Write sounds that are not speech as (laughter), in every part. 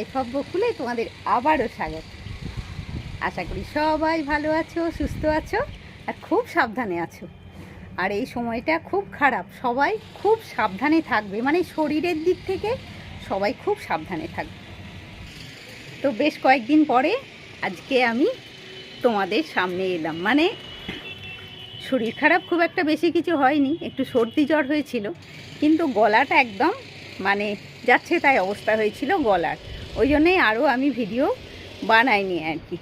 Life of বকুলে তোমাদের আবারও স্বাগত। আশা করি সবাই ভালো আছো, সুস্থ আছো আর খুব সাবধানে আছো। আর এই সময়টা খুব খারাপ, সবাই খুব সাবধানে থাকবে। মানে শরীরের দিক থেকে সবাই খুব সাবধানে থাকবে। তো বেশ কয়েকদিন পরে আজকে আমি তোমাদের সামনে এলাম। মানে শরীর খারাপ খুব একটা বেশি কিছু হয়নি, একটু সর্দি জ্বর হয়েছিল, কিন্তু গলাটা একদম মানে যাচ্ছে তাই অবস্থা হয়েছিল গলার। ওই জন্যেই আরও আমি ভিডিও বানাইনি আর কি।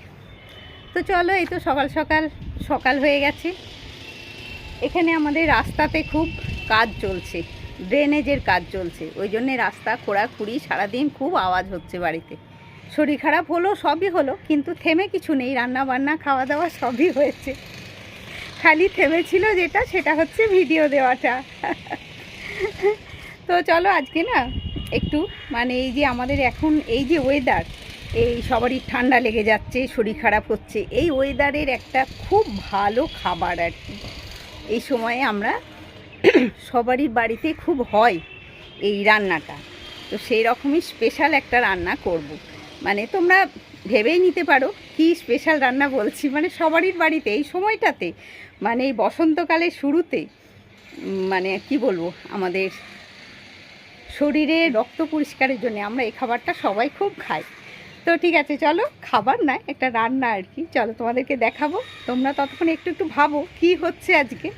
তো চলো, এই তো সকাল সকাল সকাল হয়ে গেছে। এখানে আমাদের রাস্তাতে খুব কাজ চলছে, ড্রেনেজের কাজ চলছে। ওই জন্যে রাস্তা খোঁড়াখুড়ি সারাদিন খুব আওয়াজ হচ্ছে বাড়িতে। শরীর খারাপ হলো, সবই হলো, কিন্তু থেমে কিছু নেই রান্না বান্না খাওয়া দাওয়া সবই হয়েছে। খালি থেমেছিল যেটা, সেটা হচ্ছে ভিডিও দেওয়াটা। তো চলো, আজকে না একটু মানে এই যে আমাদের এখন এই যে ওয়েদার এই সবারই ঠান্ডা লেগে যাচ্ছে, শরীর খারাপ হচ্ছে, এই ওয়েদারের একটা খুব ভালো খাবার আর কি এই সময়ে আমরা (clears throat) সবারই বাড়িতে খুব হয় এই রান্নাটা তো সেই রকমই স্পেশাল একটা রান্না করব। মানে তোমরা ভেবেই নিতে পারো, কি স্পেশাল রান্না বলছি মানে সবারই বাড়িতে, এই সময়টাতে মানে এই বসন্তকালের শুরুতে মানে কি বলব, আমাদের শরীরে রক্ত পরিষ্কারের জন্য আমরা এই খাবারটা সবাই খুব খাই। তো ঠিক আছে, চলো খাবার নয়, একটা রান্না আর কি। চলো তোমাদেরকে দেখাবো। তোমরা ততক্ষণ একটু একটু ভাবো কি হচ্ছে আজকে।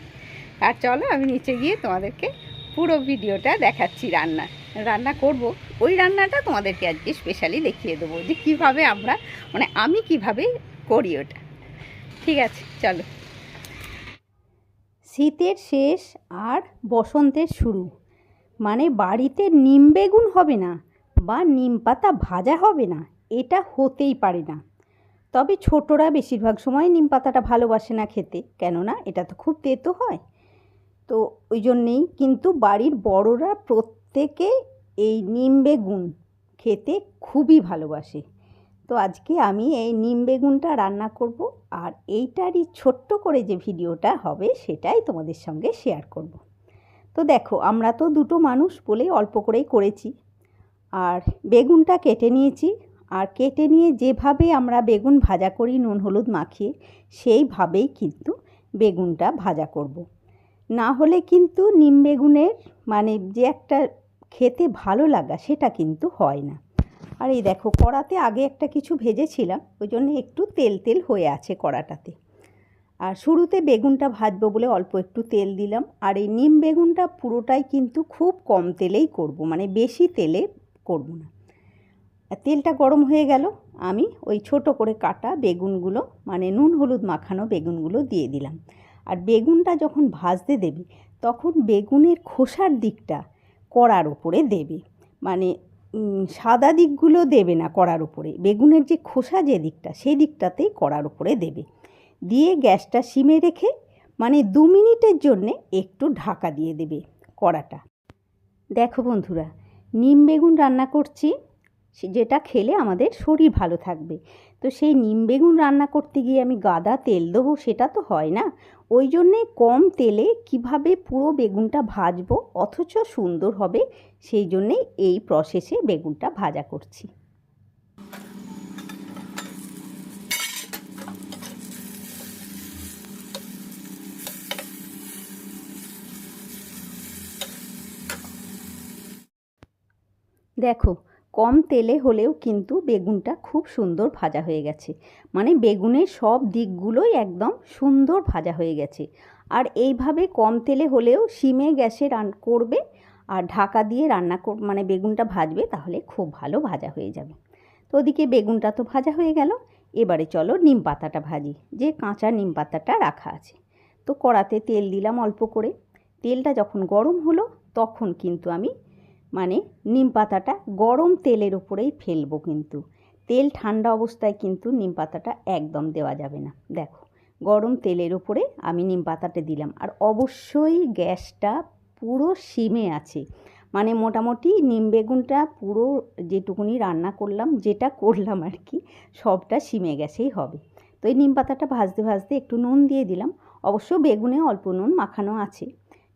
আর চলো আমি নিচে গিয়ে তোমাদেরকে পুরো ভিডিওটা দেখাচ্ছি রান্না। রান্না করব। ওই রান্নাটা তোমাদেরকে আজকে স্পেশালি দেখিয়ে দেবো যে কীভাবে আমরা মানে আমি কীভাবে করি ওটা। ঠিক আছে, চলো। শীতের শেষ আর বসন্তের শুরু। মানে বাড়িতে নিম বেগুন হবে না বা নিম পাতা ভাজা হবে না, এটা হতেই পারে না। তবে ছোটরা বেশিরভাগ সময় নিম পাতাটা ভালোবাসে না খেতে, কেননা এটা তো খুব তেতো হয়। তো ওই জন্যেই কিন্তু বাড়ির বড়রা প্রত্যেকে এই নিম বেগুন খেতে খুবই ভালোবাসে। তো আজকে আমি এই নিম বেগুনটা রান্না করব আর এইটারই ছোট্ট করে যে ভিডিওটা হবে সেটাই তোমাদের সঙ্গে শেয়ার করব। তো দেখো, আমরা তো দুটো মানুষ বলে অল্প করেই করেছি। আর বেগুনটা কেটে নিয়েছি। আর কেটে নিয়ে যেভাবে আমরা বেগুন ভাজা করি নুন, হলুদ মাখিয়ে, সেইভাবেই কিন্তু বেগুনটা ভাজা করব। না হলে কিন্তু নিম বেগুনের মানে যে একটা খেতে ভালো লাগা সেটা কিন্তু হয় না। আর এই দেখো, কড়াতে আগে একটা কিছু ভেজেছিলাম, ওই জন্য একটু তেল তেল হয়ে আছে কড়াটাতে। আর শুরুতে বেগুনটা ভাজবো বলে অল্প একটু তেল দিলাম। আর এই নিম বেগুনটা পুরোটাই কিন্তু খুব কম তেলেই করব মানে বেশি তেলে করব না। তেলটা গরম হয়ে গেল, আমি ওই ছোট করে কাটা বেগুনগুলো মানে নুন হলুদ মাখানো বেগুনগুলো দিয়ে দিলাম। আর বেগুনটা যখন ভাজতে দেবে, তখন বেগুনের খোসার দিকটা কড়ার ওপরে দেবে। মানে সাদা দিকগুলো দেবে না কড়ার উপরে বেগুনের যে খোসা যে দিকটা, সেই দিকটাতেই কড়ার উপরে দেবে। দিয়ে গ্যাসটা সিমে রেখে মানে দু মিনিটের জন্যে একটু ঢাকা দিয়ে দেবে কড়াটা। দেখো বন্ধুরা, নিম বেগুন রান্না করছি যেটা খেলে আমাদের শরীর ভালো থাকবে। তো সেই নিম বেগুন রান্না করতে গিয়ে আমি গাদা তেল দেবো, সেটা তো হয় না। ওই জন্যে কম তেলে কীভাবে পুরো বেগুনটা ভাজবো, অথচ সুন্দর হবে, সেই জন্যেই এই প্রসেসে বেগুনটা ভাজা করছি। দেখো, কম তেলে হলেও কিন্তু বেগুনটা খুব সুন্দর ভাজা হয়ে গেছে। মানে বেগুনের সব দিকগুলোই একদম সুন্দর ভাজা হয়ে গেছে। আর এইভাবে কম তেলে হলেও সিমে গ্যাসে রান করবে আর ঢাকা দিয়ে রান্না কর মানে বেগুনটা ভাজবে তাহলে খুব ভালো ভাজা হয়ে যাবে। তো ওদিকে বেগুনটা তো ভাজা হয়ে গেল। এবারে চলো নিম পাতাটা ভাজি। যে কাঁচা নিম পাতাটা রাখা আছে। তো কড়াতে তেল দিলাম অল্প করে। তেলটা যখন গরম হলো তখন কিন্তু আমি মানে নিম পাতাটা গরম তেলের উপরেই ফেলব কিন্তু। তেল ঠান্ডা অবস্থায় কিন্তু নিম পাতাটা একদম দেওয়া যাবে না। দেখো, গরম তেলের উপরে আমি নিম পাতাটা দিলাম। আর অবশ্যই গ্যাসটা পুরো সিমে আছে। মানে মোটামুটি নিম বেগুনটা পুরো যেটুকুনি রান্না করলাম, যেটা করলাম আর কি, সবটা সিমে গ্যাসেই হবে। তো এই নিম পাতাটা ভাজতে ভাজতে একটু নুন দিয়ে দিলাম। অবশ্য বেগুনে অল্প নুন মাখানো আছে।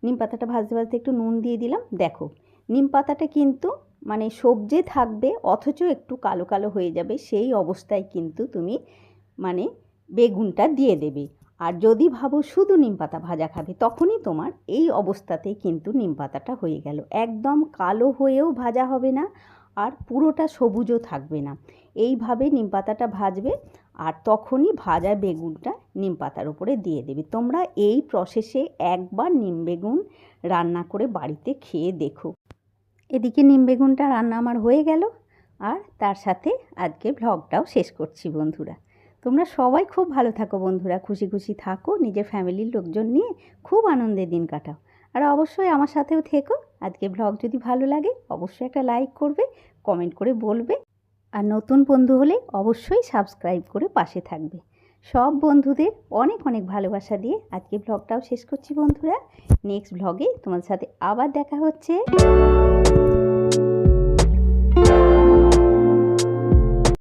নিম পাতাটা ভাজতে ভাজতে একটু নুন দিয়ে দিলাম। দেখো নিম পাতাটা কিন্তু মানে সবজে থাকবে, অথচ একটু কালো কালো হয়ে যাবে, সেই অবস্থায় কিন্তু তুমি মানে বেগুনটা দিয়ে দেবে। আর যদি ভাবো শুধু নিম পাতা ভাজা খাবে, তখনই তোমার এই অবস্থাতেই কিন্তু নিম পাতাটা হয়ে গেল। একদম কালো হয়েও ভাজা হবে না, আর পুরোটা সবুজও থাকবে না। এইভাবে নিম পাতাটা ভাজবে, আর তখনই ভাজা বেগুনটা নিম পাতার উপরে দিয়ে দেবে। তোমরা এই প্রসেসে একবার নিম বেগুন রান্না করে বাড়িতে খেয়ে দেখো। এদিকে নিম বেগুনটা রান্না আমার হয়ে গেল। আর তার সাথে আজকে ভ্লগটাও শেষ করছি বন্ধুরা। তোমরা সবাই খুব ভালো থাকো বন্ধুরা, খুশি খুশি থাকো, নিজের ফ্যামিলির লোকজন নিয়ে খুব আনন্দের দিন কাটাও। আর অবশ্যই আমার সাথেও থেকো, আজকে ভ্লগ যদি ভালো লাগে অবশ্যই একটা লাইক করবে কমেন্ট করে বলবে। আর নতুন বন্ধু হলে অবশ্যই সাবস্ক্রাইব করে পাশে থাকবে। সব বন্ধুদের অনেক অনেক ভালোবাসা দিয়ে আজকে ব্লগটাও শেষ করছি বন্ধুরা। নেক্সট ব্লগে তোমাদের সাথে আবার দেখা হচ্ছে।